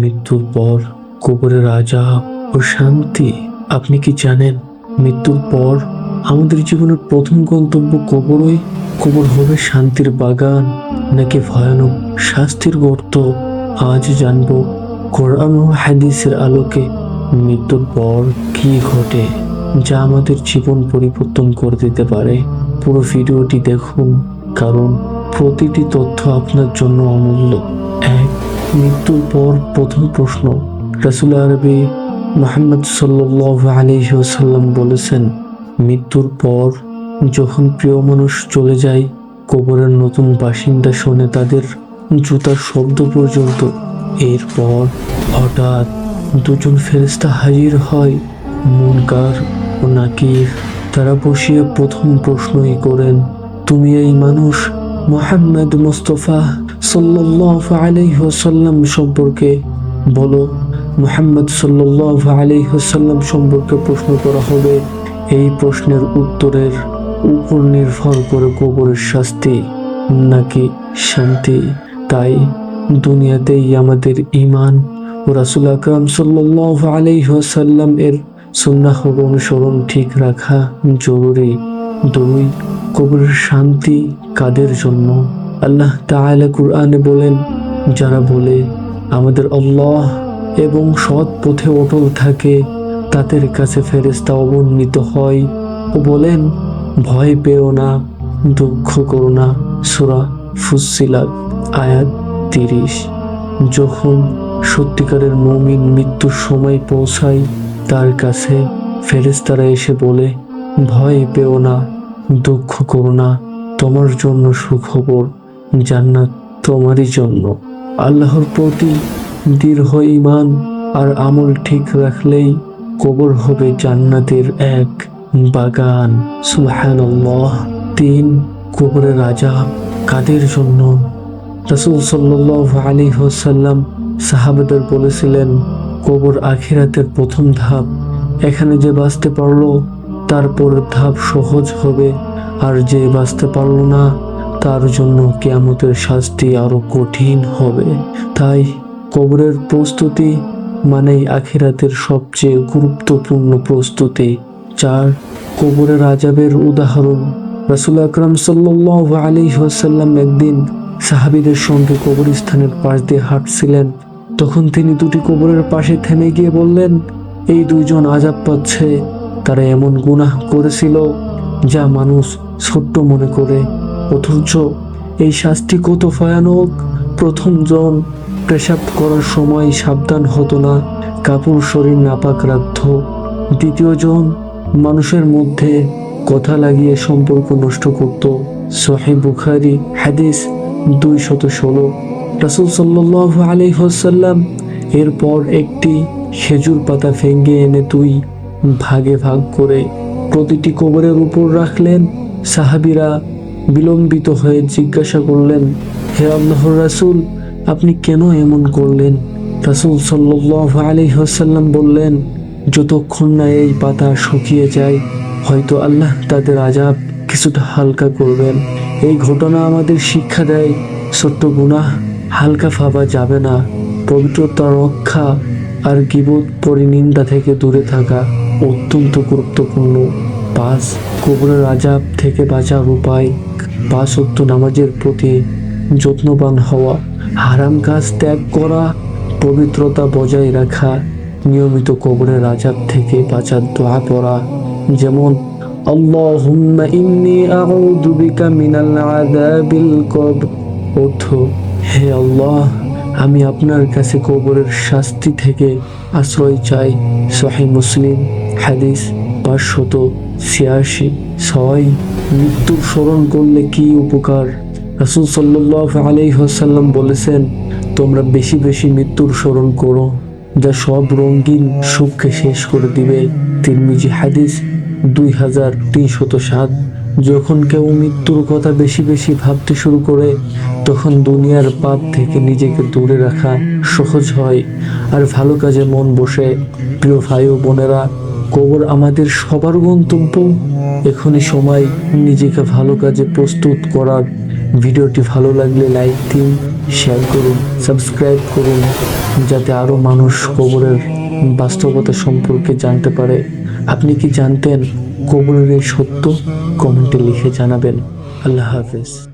মৃত্যুর পর কবরের আজাব ও শান্তি, আপনি কি জানেন মৃত্যুর পর আমাদের জীবনের প্রথম গন্তব্য কবরই? কবর হবে শান্তির বাগান নাকি ভয়ানক শাস্তির গর্ত? আজ জানব কোরআন ও হাদিসের আলোকে মৃত্যুর পর কি ঘটে, যা আমাদের জীবন পরিবর্তন করে দিতে পারে। পুরো ভিডিওটি দেখুন, কারণ প্রতিটি তথ্য আপনার জন্য অমূল্য। মৃত্যুর পর প্রথম প্রশ্ন। রাসুল আরবি মোহাম্মদ সাল্লাহ আলহিহাসাল্লাম বলেছেন, মৃত্যুর পর যখন প্রিয় মানুষ চলে যায়, কবরের নতুন বাসিন্দা শোনে তাদের জুতার শব্দ পর্যন্ত। এরপর হঠাৎ দুজন ফেরেস্তা হাজির হয়, মুনকার ও নাকির। তারা বসিয়ে প্রথম প্রশ্নই করেন, তুমি এই মানুষ মোহাম্মদ মুস্তফা? সাল্লাহ আলাইসাল্লাম সম্পর্কে বলো। মুহাম্মদ সাল্লাহ আলাইসাল্লাম সম্পর্কে প্রশ্ন করা হবে। এই প্রশ্নের উত্তরের উপর নির্ভর করে কবরের শাস্তি নাকি শান্তি। তাই দুনিয়াতেই আমাদের ইমান ও রাসুল আকরাম সাল্লাহ আলাইসাল্লাম এর সুন্নাহ অনুসরণ ঠিক রাখা জরুরি। দুই, কবরের শান্তি কাদের জন্য? আল্লাহ তাআলা কুরআনে বলেন, যারা বলে আমাদের আল্লাহ এবং সৎ পথে অটল থাকে, তাদের কাছে ফেরেস্তা অবর্ণিত হয় ও বলেন, ভয় পেও না, দুঃখ করো না। সুরা ফুসিলাত আয়াত তিরিশ। যখন সত্যিকারের মমিন মৃত্যুর সময় পৌঁছায়, তার কাছে ফেরেস্তারা এসে বলে, ভয় পেও না, দুঃখ করো না, তোমার জন্য সুখবর। জান্নাত তোমারই জন্য। আল্লাহর প্রতি দৃঢ় ইমান আর আমল ঠিক রাখলেই কবর হবে জান্নাতের এক বাগান। সুবহানাল্লাহ। তিন, কবরের আজাব কাদের জন্য? রাসূল সাল্লাল্লাহু আলাইহি ওয়াসাল্লাম সাহাবাদের বলেছিলেন, কবর আখিরাতের প্রথম ধাপ। এখানে যে বাঁচতে পারল তারপরের ধাপ সহজ হবে। আর যে বাঁচতে পারল না তার জন্য কেয়ামতের শাস্তি আরও কঠিন হবে। তাই কবরের প্রস্তুতি মানেই আখিরাতের সবচেয়ে গুরুত্বপূর্ণ প্রস্তুতি চার কবরের আজাবের উদাহরণ। রাসুল আকরাম সাল্লাহ আলী ওয়াসাল্লাম একদিন সাহাবিদের সঙ্গে কবরস্থানের পাশ দিয়ে হাঁটছিলেন। তখন তিনি দুটি কবরের পাশে থেমে গিয়ে বললেন, এই দুইজন আজাব পাচ্ছে, তারা এমন গুনাহ করেছিল যা মানুষ ছোট্ট মনে করে অথচ এই শাস্তি কত ভয়ানক? প্রথম জন পেশাব করার সময় সাবধান হতো না। কাপড় শরীর নাপাক রাখত। দ্বিতীয় জন মানুষের মধ্যে কথা লাগিয়ে সম্পর্ক নষ্ট করত। সোহে বুখারি, হাদিস দুই শত ষোলো। রাসুল সাল্লাহ আলহ্লাম এরপর একটি খেজুর পাতা ভেঙে এনে তুই ভাগে ভাগ করে প্রতিটি কবরের উপর রাখলেন। সাহাবিরা বিলম্বিত হয়ে জিজ্ঞাসা করলেন, হে আল্লাহর রাসুল, আপনি কেন এমন করলেন? রাসুল সাল্লাহ আলহ্লাম বললেন, যতক্ষণ না এই পাতা শুকিয়ে যায়, হয়তো আল্লাহ তাদের আজাব কিছুটা হালকা করবেন। এই ঘটনা আমাদের শিক্ষা দেয়, ছোট্ট গুনাহ হালকা ভাবা যাবে না। পবিত্রতা, রক্ষা আর গিবত পরিনিন্দা থেকে দূরে থাকা অত্যন্ত গুরুত্বপূর্ণ। পাঁচ, কবরের আজাব থেকে বাঁচার উপায় পাঁচ অত্য নামাজের প্রতি যত্নবান হওয়া, হারাম কাজ ত্যাগ করা, পবিত্রতা বজায় রাখা, নিয়মিত কবরের আজাব থেকে বাঁচার দোয়া পড়া, যেমন অর্থ, হে আল্লাহ, আমি আপনার কাছে কবরের শাস্তি থেকে আশ্রয় চাই। সহি মুসলিম, হাদিস পাঁচশত ছিয়াশি, ছয়, মৃত্যুর স্মরণ করলে কি উপকার? রাসুল সাল্লাহ আলাইসাল্লাম বলেছেন, তোমরা বেশি বেশি মৃত্যুর স্মরণ করো, যা সব রঙিন সুখকে শেষ করে দিবে। তিরমিজি হাদিস দুই হাজার তিনশত সাত। যখন কেউ মৃত্যুর কথা বেশি বেশি ভাবতে শুরু করে, তখন দুনিয়ার পাপ থেকে নিজেকে দূরে রাখা সহজ হয় আর ভালো কাজে মন বসে। প্রিয় ভাই ও বোনেরা কবর আমাদের সবার গন্তব্য। এখনই সময় নিজেকে ভালো কাজে প্রস্তুত করার। ভিডিওটি ভালো লাগলে লাইক দিন, শেয়ার করুন, সাবস্ক্রাইব করুন, যাতে আরও মানুষ কবরের বাস্তবতা সম্পর্কে জানতে পারে। আপনি কি জানতেন কবরের সত্য? কমেন্টে লিখে জানাবেন। আল্লাহ হাফেজ।